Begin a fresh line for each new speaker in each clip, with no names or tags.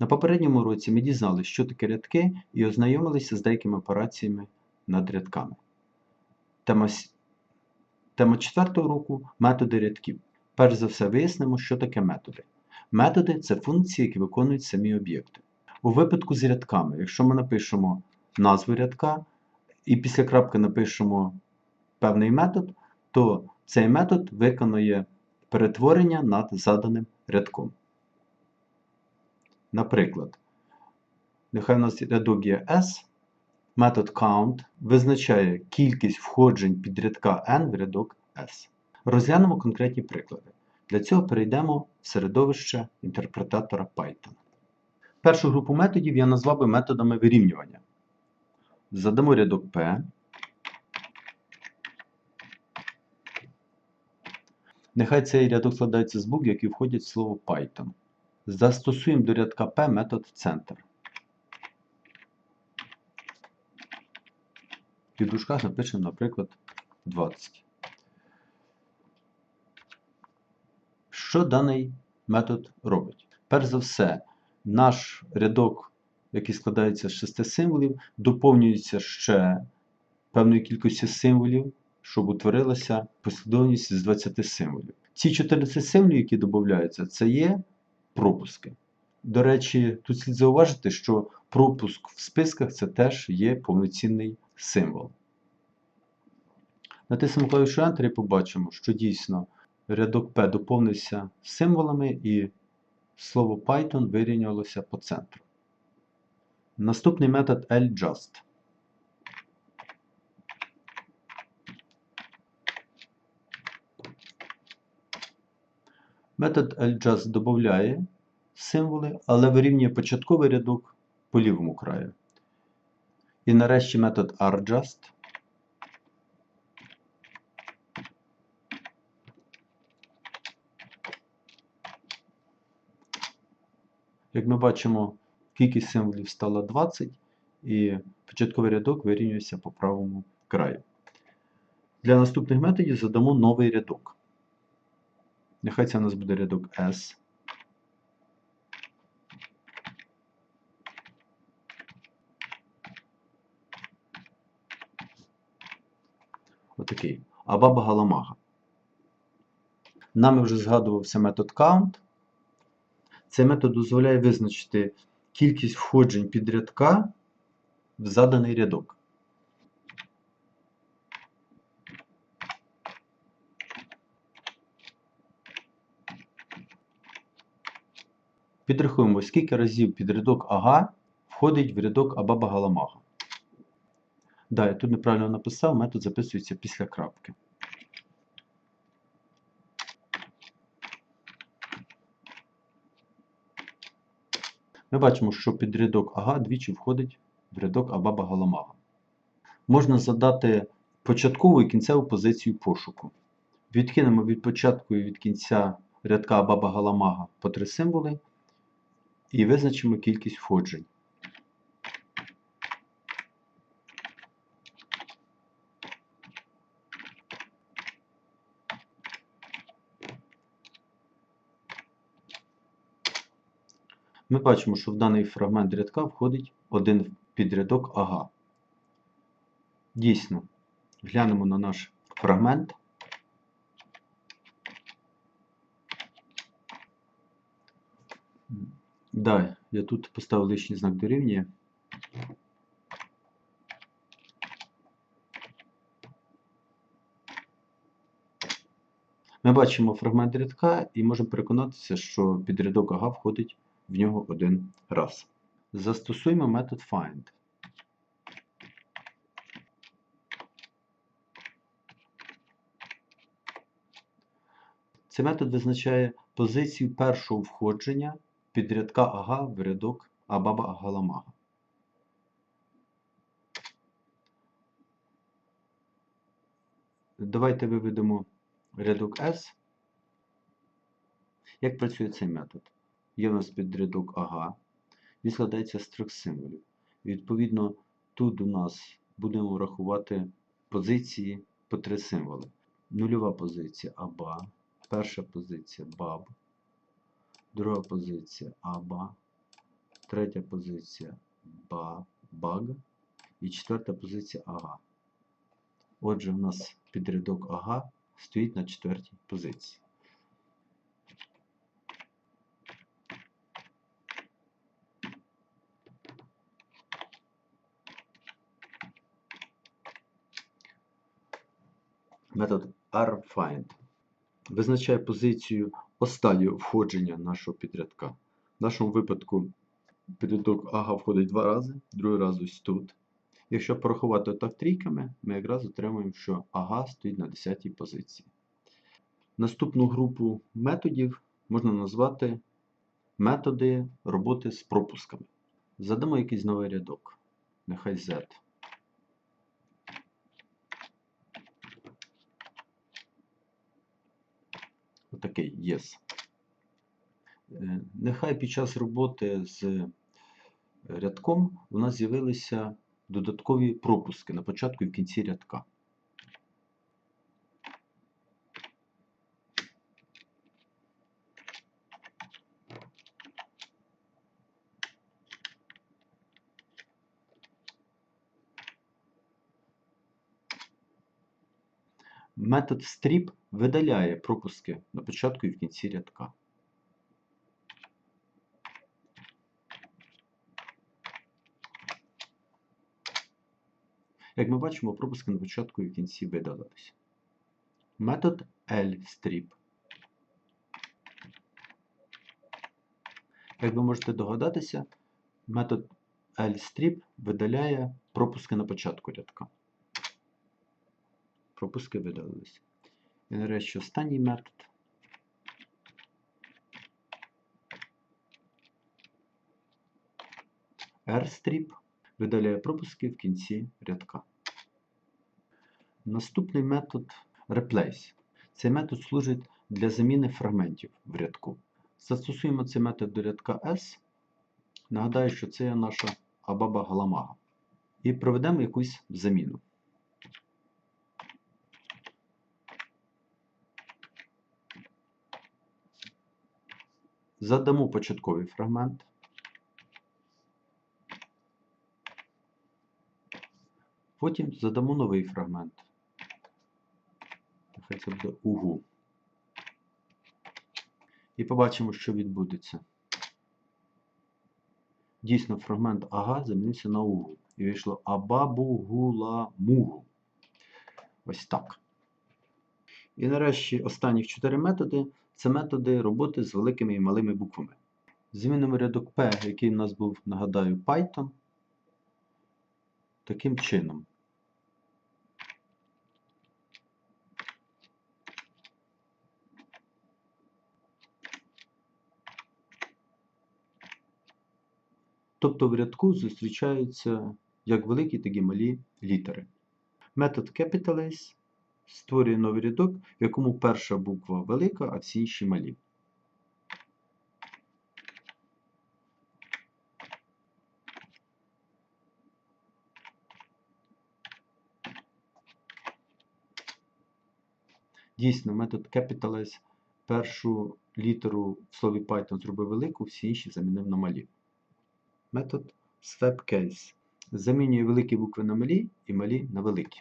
На попередньому уроці ми дізналися, що таке рядки, і ознайомилися з деякими операціями над рядками. Тема, Тема четвертого уроку методи рядків. Перш за все вияснимо, що таке методи. Методи це функції, які виконують самі об'єкти. У випадку з рядками, якщо ми напишемо назву рядка і після крапки напишемо певний метод, то цей метод виконує перетворення над заданим рядком. Наприклад, нехай у нас рядок є S, метод count визначає кількість входжень під рядка n в рядок S. Розглянемо конкретні приклади. Для цього перейдемо в середовище інтерпретатора Python. Першу групу методів я назвав би методами вирівнювання. Задамо рядок P. Нехай цей рядок складається з букв, які входять в слово Python. Застосуємо до рядка P метод центр. І в дужках напишемо, наприклад, 20. Що даний метод робить? Перш за все, наш рядок, який складається з 6 символів, доповнюється ще певною кількістю символів, щоб утворилася послідовність з 20 символів. Ці 14 символів, які додаються, це є пропуски. До речі, тут слід зауважити, що пропуск в списках це теж є повноцінний символ. Натиснемо клавішу Enter і побачимо, що дійсно рядок P доповнився символами і слово Python вирівнялося по центру. Наступний метод LJust. Метод LJust додає символи, але вирівнює початковий рядок по лівому краю. І нарешті метод RJust Як ми бачимо, кількість символів стала 20, і початковий рядок вирівнюється по правому краю. Для наступних методів задамо новий рядок. Нехай це у нас буде рядок S. Отакий. Абаба Галамага. Нами вже згадувався метод count. Цей метод дозволяє визначити кількість входжень під рядка в заданий рядок. Підрахуємо, скільки разів під рядок ага входить в рядок Абаба Галамага. Да, я тут неправильно написав, метод записується після крапки. Ми бачимо, що під рядок ага двічі входить в рядок Абаба Галамага. Можна задати початкову і кінцеву позицію пошуку. Відкинемо від початку і від кінця рядка Абаба Галамага по три символи і визначимо кількість входжень. Ми бачимо, що в даний фрагмент рядка входить один підрядок ага. Дійсно, глянемо на наш фрагмент. Да, я тут поставив лишній знак дорівнює. Ми бачимо фрагмент рядка і можемо переконатися, що підрядок ага входить в нього один раз. Застосуємо метод find. Цей метод визначає позицію першого входження під рядка ага в рядок абаба галамага. Давайте виведемо рядок S. Як працює цей метод? Є у нас підрядок ага. Він складається з трьох символів. Відповідно, тут у нас будемо рахувати позиції по три символи. Нульова позиція аба, перша позиція баб, друга позиція аба, третя позиція ба, баг і четверта позиція ага. Отже, у нас підрядок ага стоїть на четвертій позиції. Метод rfind визначає позицію останнього входження нашого підрядка. В нашому випадку підрядок ага входить два рази, другий раз ось тут. Якщо порахувати так трійками, ми якраз отримуємо, що ага стоїть на 10 позиції. Наступну групу методів можна назвати методи роботи з пропусками. Задамо якийсь новий рядок. Нехай Z. Отакий yes. Е, Нехай під час роботи з рядком у нас з'явилися додаткові пропуски на початку і в кінці рядка. Метод strip видаляє пропуски на початку і в кінці рядка. Як ми бачимо, пропуски на початку і в кінці видалилися. Метод lstrip. Як ви можете догадатися, метод lstrip видаляє пропуски на початку рядка. Пропуски видалилися. І нарешті останній метод. rstrip видаляє пропуски в кінці рядка. Наступний метод replace. Цей метод служить для заміни фрагментів в рядку. Застосуємо цей метод до рядка S. Нагадаю, що це є наша абаба галамага. І проведемо якусь заміну. Задамо початковий фрагмент. Потім задамо новий фрагмент. Нехай це буде угу. І побачимо, що відбудеться. Дійсно, фрагмент ага замінився на угу. І вийшло абабу-гула-мугу. Ось так. І нарешті останні чотири методи це методи роботи з великими і малими буквами. Змінимо рядок P, який у нас був, нагадаю, Python. Таким чином. Тобто в рядку зустрічаються як великі, так і малі літери. Метод capitalize створює новий рядок, в якому перша буква велика, а всі інші малі. Дійсно, метод capitalize першу літеру в слові Python зробив велику, всі інші замінив на малі. Метод swapcase замінює великі букви на малі і малі на великі.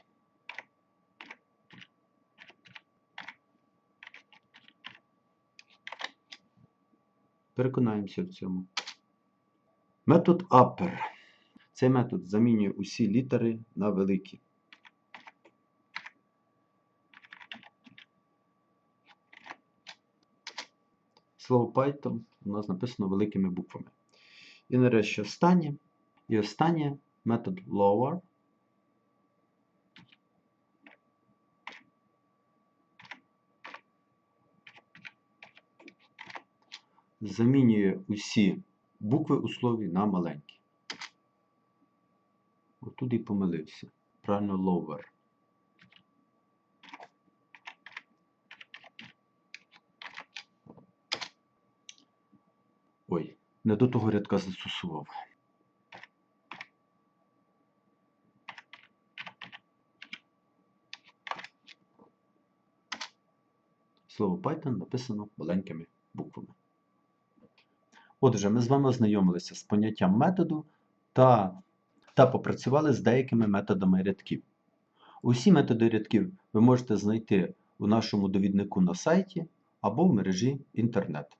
Переконаємося в цьому. Метод upper. Цей метод замінює усі літери на великі. Слово Python у нас написано великими буквами. І нарешті останнє. І останнє метод lower. Замінює усі букви у слові на маленькі. Отут і помилився. Правильно lower. Ой, не до того рядка застосував. Слово Python написано маленькими буквами. Отже, ми з вами ознайомилися з поняттям методу та, та попрацювали з деякими методами рядків. Усі методи рядків ви можете знайти у нашому довіднику на сайті або в мережі інтернет.